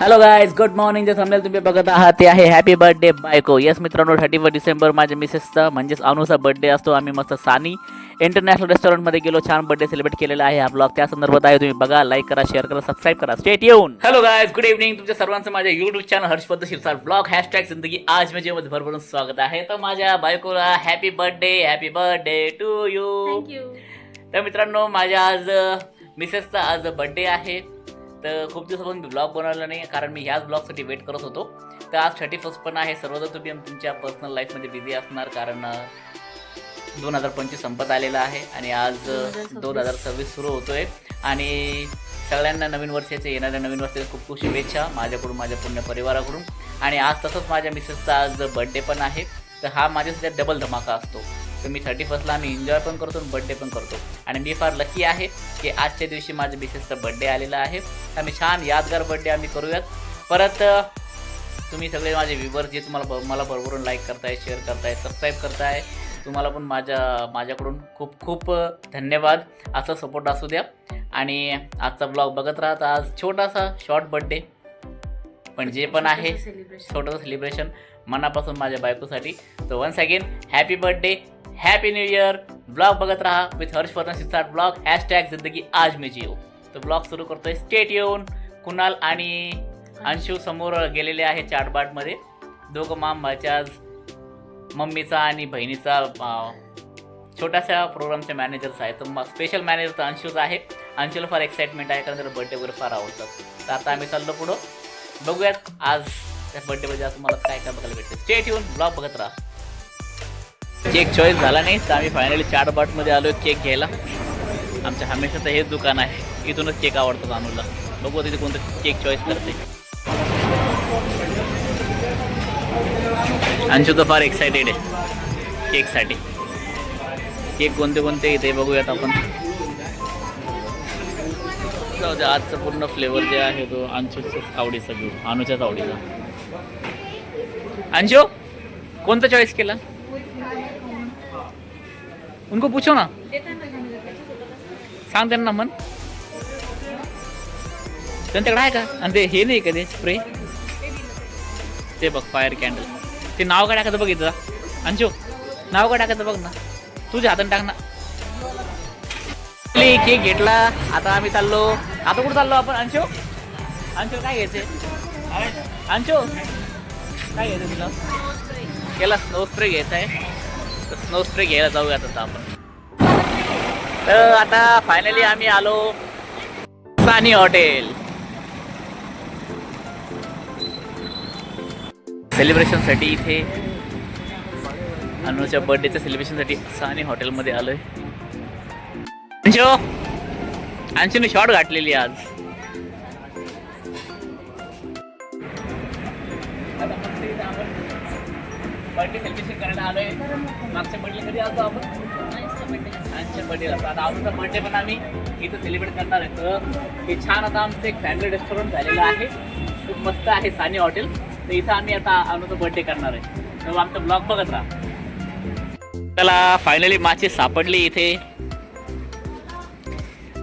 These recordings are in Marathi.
हॅलो गायज गुड मॉर्निंग जे थंबनेल तुम्ही बघत आहात ते आहे हॅपी बर्थडे बायको. येस मित्रांनो थर्टी वन डिसेंबर माझ्या मिसेसचा म्हणजेच अनुचा बर्थडे असतो. आम्ही मस्त सानी इंटरनॅशनल रेस्टॉरंटमध्ये गेलो. छान बर्थडे सेलिब्रेट केलेला आहे हा ब्लॉग त्या संदर्भात आहे तुम्ही बघा लाईक करा शेअर करा सबस्क्राईब करा. स्टेट येऊन हॅलो गायज गुड इव्हनिंग तुमच्या सर्वांचं माझ्या युट्यूब चॅनल हर्ष पद्धतशीर ब्लॉग हॅशटॅग जिंदगी आज म्हणजे मध्ये भरभरून स्वागत आहे. तर माझ्या बायकोला happy birthday happy birthday to you thank you तर मित्रांनो माझ्या आज मिसेसचा आज बड्डे आहे. तर खूप दिवसापासून मी ब्लॉग बनवला नाही कारण मी ह्याच ब्लॉगसाठी वेट करत होतो. तर आज थर्टी फर्स्ट पण आहे सर्वजण तुम्ही तुमच्या पर्सनल लाईफमध्ये बिझी असणार कारण दोन हजार पंचवीस संपत आलेला आहे आणि आज दोन हजार सव्वीस. सुरू होतोय. आणि सगळ्यांना नवीन वर्षाचे येणाऱ्या नवीन वर्षाच्या खूप खूप शुभेच्छा माझ्याकडून माझ्या पूर्ण परिवाराकडून. आणि आज तसंच माझ्या मिसेसचा आज बड्डे पण आहे. तर हा माझ्यासाठी डबल धमाका असतो. तर मी थर्टी फर्स्टला आम्ही एन्जॉय पण करतो आणि बड्डे पण करतो. आणि मी फार लकी आहे की आजच्या दिवशी माझ्या मिसेसचा बड्डे आलेला आहे. आम्ही छान यादगार बड्डे आम्ही करूयात. परत तुम्ही सगळे माझे व्ह्युअर्स जे तुम्हाला ब- मला बरोबरून लाईक करताय शेअर करताय सबस्क्राईब करताय तुम्हाला पण माझ्या माझ्याकडून खूप खूप धन्यवाद. असं सपोर्ट असू द्या. आणि आजचा ब्लॉग बघत राहत आज छोटासा शॉर्ट बड्डे पण जे पण आहे छोटंसं सेलिब्रेशन मनापासून माझ्या बायकोसाठी. तर once again happy birthday happy new year blog बघत राहा विथ हर्षवर्धन फर्नसी स्टार्ट ब्लॉग हॅशटॅग जिंदगी आज मी जिओ तर ब्लॉग सुरू करतोय. स्टेट येऊन कुणाल आणि अंशू समोर गेलेले आहे चाटबाटमध्ये दोघं माम भाच्या आज मम्मीचा आणि बहिणीचा छोट्याशा प्रोग्रामचे मॅनेजर्स आहेत. तर मग स्पेशल मॅनेजर तर अंशूचा आहे. अंशूला फार एक्साइटमेंट आहे. कारण त्याला बर्थडे वगैरे फार आवडतात तर आता आम्ही चाललो पुढं. बघूयात आज त्या बर्थडेमध्ये आज तुम्हाला काय काय बघायला भेटते. स्टेट येऊन ब्लॉग बघत राहा. केक चॉईस झाला नाही तर आम्ही फायनली चाटबाटमध्ये आलो केक घ्यायला. आमच्या हमेशा तर हेच दुकान आहे. इथूनच केक आवडतात अनुला बघू तिथे कोणतं केक चॉईस करते. अंशू तर फार एक्सायटेड आहे. केकसाठी केक कोणते कोणते इथे बघूयात आपण. जाऊ दे आजचं पूर्ण फ्लेवर जे आहे तो अंशूच्याच आवडीचा घेऊ. अनुच्याच आवडीचा. अंशू कोणता चॉईस केला? उनको पूछो ना। सांग त्यांना मन। त्यांच्याकडे आहे का? आणि ते हे नाही का ते स्प्रे ते बघ फायर कॅन्डल ते नाव काय टाकायचं बघ इथं अंशू नाव काय टाकायचं बघ ना। तुझ्या हाताने टाक ना। केक घेतला. आता आम्ही चाललो. आता कुठं चाललो आपण अंशू? अंशू काय घ्यायचे अंशू काय घ्यायचं तुला? याला स्नो स्प्रे घ्यायचा आहे. स्नो स्प्रे घ्यायला जाऊयात आता आपण. तर आता फायनली आम्ही आलो. सानी हॉटेल सेलिब्रेशनसाठी इथे अनुच्या बर्थडेच्या सेलिब्रेशनसाठी सानी हॉटेलमध्ये आलोय. अंशू! अंशूने शॉर्ट घातलेली आज. बर्थडे सेलिब्रेशन करायला आहे मागच्या बर्थडे कधी आलो आपण? आमच्या बर्थडेला आता आमचा बर्थडे पण आम्ही इथं सेलिब्रेट करणार आहे. तर हे छान आता आमचं एक फॅमिली रेस्टॉरंट झालेलं आहे. खूप मस्त आहे सानी हॉटेल तर इथं आम्ही आता आमचा बर्थडे करणार आहे. तर आमचा ब्लॉग बघत राहा. त्याला फायनली माची सापडली इथे.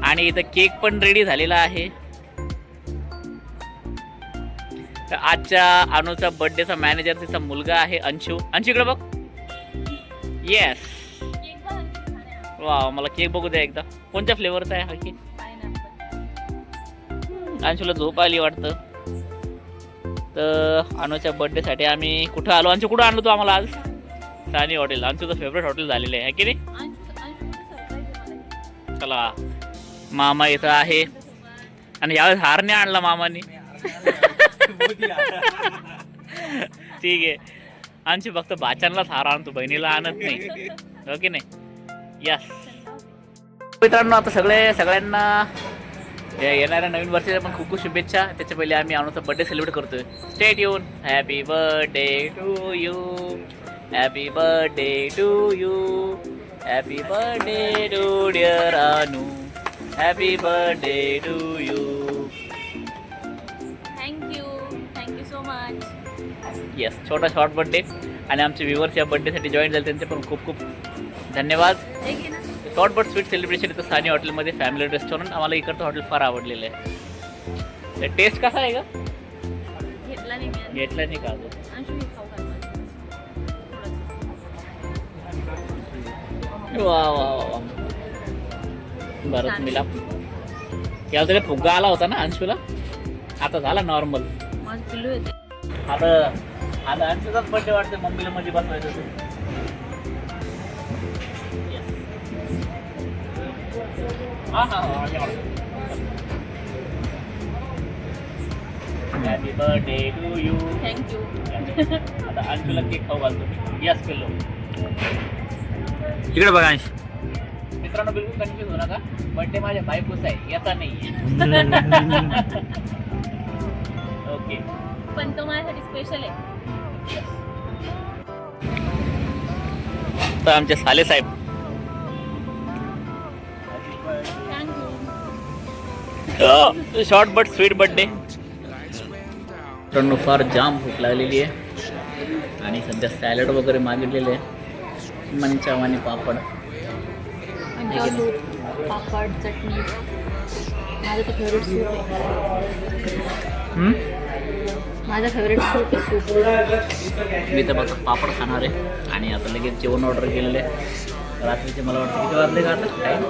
आणि इथं केक पण रेडी झालेला आहे. आजच्या अनुचा बर्थडेचा मॅनेजर तिचा मुलगा आहे अंशू. अंशू इकडे बघ. येस वा मला केक बघू द्या एकदा. कोणत्या फ्लेवरचा आहे हा केक अंशूला झोप आली वाटतं. तर अनुच्या बर्थडेसाठी आम्ही कुठं आलो? अंशू कुठं आणलो तू आम्हाला आज? सानी हॉटेल अंशूचं फेवरेट हॉटेल झालेलं आहे की नाही? चला. मामा इथं आहे. आणि यावेळेस हार नाही आणला मामाने. ठीक आहे. आमची फक्त बाचांनाच हार आणतो बहिणीला आणत नाही. हो की नाही? यस मित्रांनो आता सगळे सगळ्यांना येणाऱ्या नवीन वर्षाच्या पण खूप खूप शुभेच्छा. त्याच्या पहिले आम्ही आणूचा बर्थडे सेलिब्रेट करतोय. स्टेट येऊन happy birthday to you happy birthday to you happy birthday to dear Anu happy birthday to you yes छोटा शॉर्ट बर्थडे आणि आमचे व्ह्युअर्स या बर्थडेसाठी जॉईन झाले त्यांचे पण खूप खूप धन्यवाद. शॉर्ट बट स्वीट सेलिब्रेशन इथं सानी हॉटेलमध्ये फॅमिली रेस्टॉरंट आम्हाला इकडचं हॉटेल फार आवडलेलं आहे. टेस्ट कसा आहे का घेतला नाही मी घेतला नाही का अजून. वा वा वा बरं मिला. याला तरी फुगा आला होता ना अंशूला? आता झाला नॉर्मल आता आता अंशूचाच बड्डे वाटते मम्मीला मध्ये बसवायचं ते. हा हा happy birthday to you thank you आता अंशूला केक खाऊ घालतो यस पिल्लो. इकडे बघा अंश. मित्रांनो बिलकुल कन्फ्युज होऊ नका. बर्थडे माझ्या बायकोचा आहे याचा नाही. ओके पण तो माझ्यासाठी स्पेशल आहे. तर आमचे साले साहेब. शॉर्ट बट स्वीट बर्थडे मित्रांनो फार जाम भूक लागलेली आहे. आणि सध्या सॅलड वगैरे मागितलेले आहे. मंचाव आणि पापड. पापड चटणी. माझं तर फेवरेट सूप आहे? माझा फेवरेट सूप आहे सूप मी तर बघा पापड खाणार आहे. आणि आता लगेच जेवण ऑर्डर केलेलं आहे. रात्रीचे मला वाटतं किती वाजले का आता? टाईम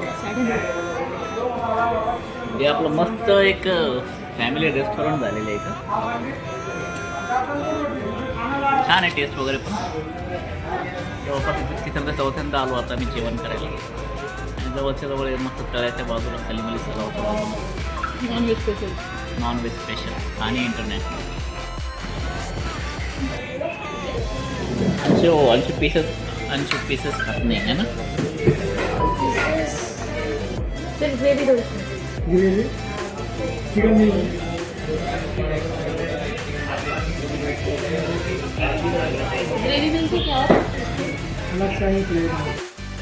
हे आपलं मस्त एक फॅमिली रेस्टॉरंट झालेलं आहे इथं. छान आहे टेस्ट वगैरे पण. जवळपास तिसऱ्यांदा चौथ्यांदा आलो आता मी जेवण करायला जवळच्या जवळ हे मस्त तळ्याच्या बाजूला सलीमली सराव non veg special non veg special आणि international Anshu Anshu pieces Anshu pieces खात नाही है ना?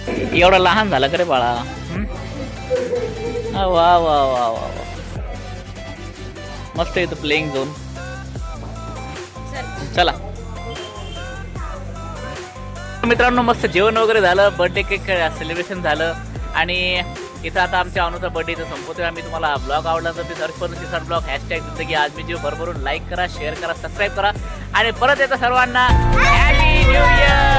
एवढा लहान झाला का रे बाळा? वा वा वा वा वा. मस्त येतं प्लेइंग झोन चला. मित्रांनो मस्त जेवण वगैरे झालं बर्थडे केक सेलिब्रेशन झालं. आणि इथं आता आमच्या अनुचा बर्थडे इथं संपवतोय. आम्ही तुम्हाला ब्लॉग आवडला तर ते सर्च करून किसान ब्लॉग हॅशटॅग जिंदगी. आज मी जीव भरभरून लाईक करा शेअर करा सबस्क्राईब करा. आणि परत येतं सर्वांना हॅपी न्यू इयर